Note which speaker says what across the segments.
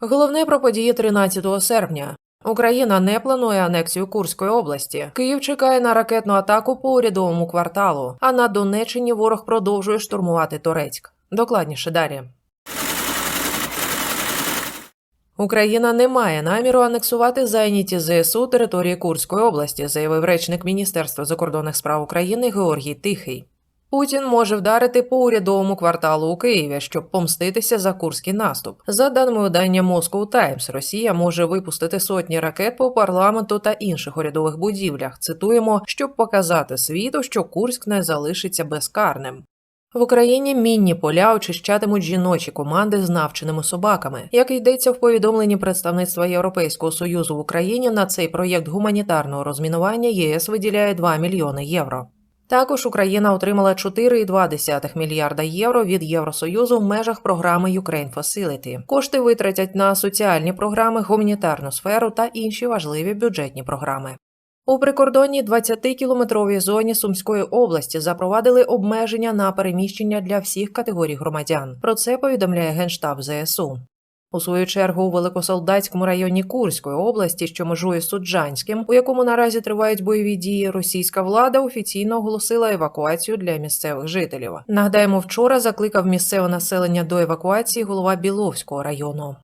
Speaker 1: Головне про події 13 серпня. Україна не планує анексію Курської області. Київ чекає на ракетну атаку по урядовому кварталу. А на Донеччині ворог продовжує штурмувати Торецьк. Докладніше далі. Україна не має наміру анексувати зайняті ЗСУ території Курської області, заявив речник Міністерства закордонних справ України Георгій Тихий. Путін може вдарити по урядовому кварталу у Києві, щоб помститися за курський наступ. За даними видання Moscow Times, Росія може випустити сотні ракет по парламенту та інших урядових будівлях. Цитуємо, щоб показати світу, що Курськ не залишиться безкарним. В Україні мінні поля очищатимуть жіночі команди з навченими собаками. Як йдеться в повідомленні представництва Європейського союзу в Україні, на цей проєкт гуманітарного розмінування ЄС виділяє 2 мільйони євро. Також Україна отримала 4,2 мільярда євро від Євросоюзу в межах програми Ukraine Facility. Кошти витратять на соціальні програми, гуманітарну сферу та інші важливі бюджетні програми. У прикордонній 20-кілометровій зоні Сумської області запровадили обмеження на переміщення для всіх категорій громадян. Про це повідомляє генштаб ЗСУ. У свою чергу у Великосолдатському районі Курської області, що межує з Суджанським, у якому наразі тривають бойові дії, російська влада офіційно оголосила евакуацію для місцевих жителів. Нагадаємо, вчора закликав місцеве населення до евакуації голова Біловського району.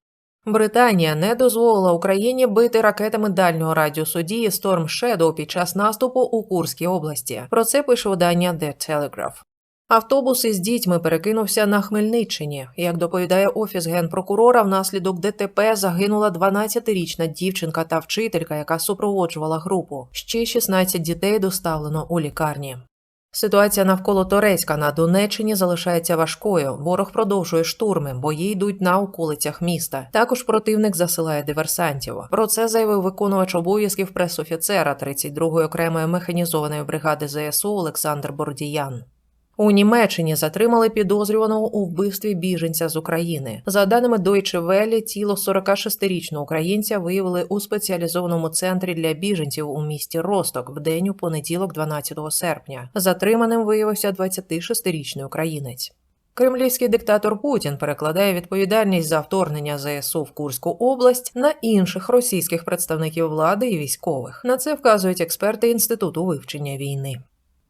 Speaker 1: Британія не дозволила Україні бити ракетами дальнього радіусу дії Storm Shadow під час наступу у Курській області. Про це пише видання The Telegraph. Автобус із дітьми перекинувся на Хмельниччині. Як доповідає офіс генпрокурора, внаслідок ДТП загинула 12-річна дівчинка та вчителька, яка супроводжувала групу. Ще 16 дітей доставлено у лікарні. Ситуація навколо Торецька на Донеччині залишається важкою. Ворог продовжує штурми, бої йдуть на околицях міста. Також противник засилає диверсантів. Про це заявив виконувач обов'язків пресофіцера 32-ї окремої механізованої бригади ЗСУ Олександр Бордіян. У Німеччині затримали підозрюваного у вбивстві біженця з України. За даними Deutsche Welle, тіло 46-річного українця виявили у спеціалізованому центрі для біженців у місті Росток в день у понеділок, 12 серпня. Затриманим виявився 26-річний українець. Кремлівський диктатор Путін перекладає відповідальність за вторгнення ЗСУ в Курську область на інших російських представників влади і військових. На це вказують експерти інституту вивчення війни.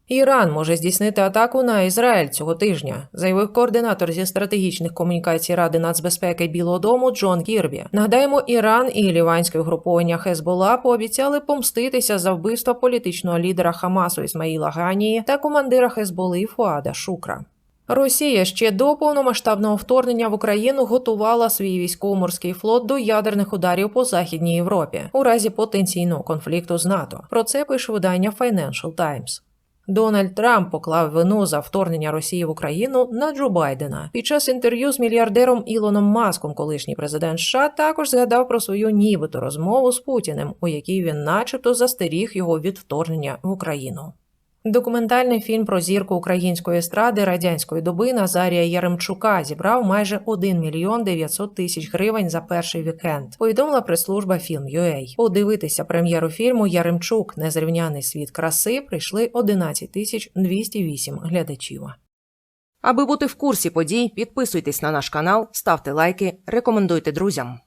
Speaker 1: Іран може здійснити атаку на Ізраїль цього тижня, заявив координатор зі стратегічних комунікацій Ради нацбезпеки Білого Дому Джон Кірбі. Нагадаємо, Іран і ліванське угруповання Хезбола пообіцяли помститися за вбивство політичного лідера Хамасу Ісмаїла Ганії та командира Хезболи Фуада Шукра. Росія ще до повномасштабного вторгнення в Україну готувала свій військово-морський флот до ядерних ударів по західній Європі у разі потенційного конфлікту з НАТО. Про це пише видання Financial Times. Дональд Трамп поклав вину за вторгнення Росії в Україну на Джо Байдена. Під час інтерв'ю з мільярдером Ілоном Маском, колишній президент США, також згадав про свою нібито розмову з Путіним, у якій він, начебто, застеріг його від вторгнення в Україну. Документальний фільм про зірку української естради радянської доби Назарія Яремчука зібрав майже 1 мільйон 900 тисяч гривень за перший вікенд. Повідомила прес-служба Film.ua. Подивитися прем'єру фільму Яремчук Незрівняний світ краси прийшли 11 тисяч 208 глядачів.
Speaker 2: Аби бути в курсі подій, підписуйтесь на наш канал, ставте лайки, рекомендуйте друзям.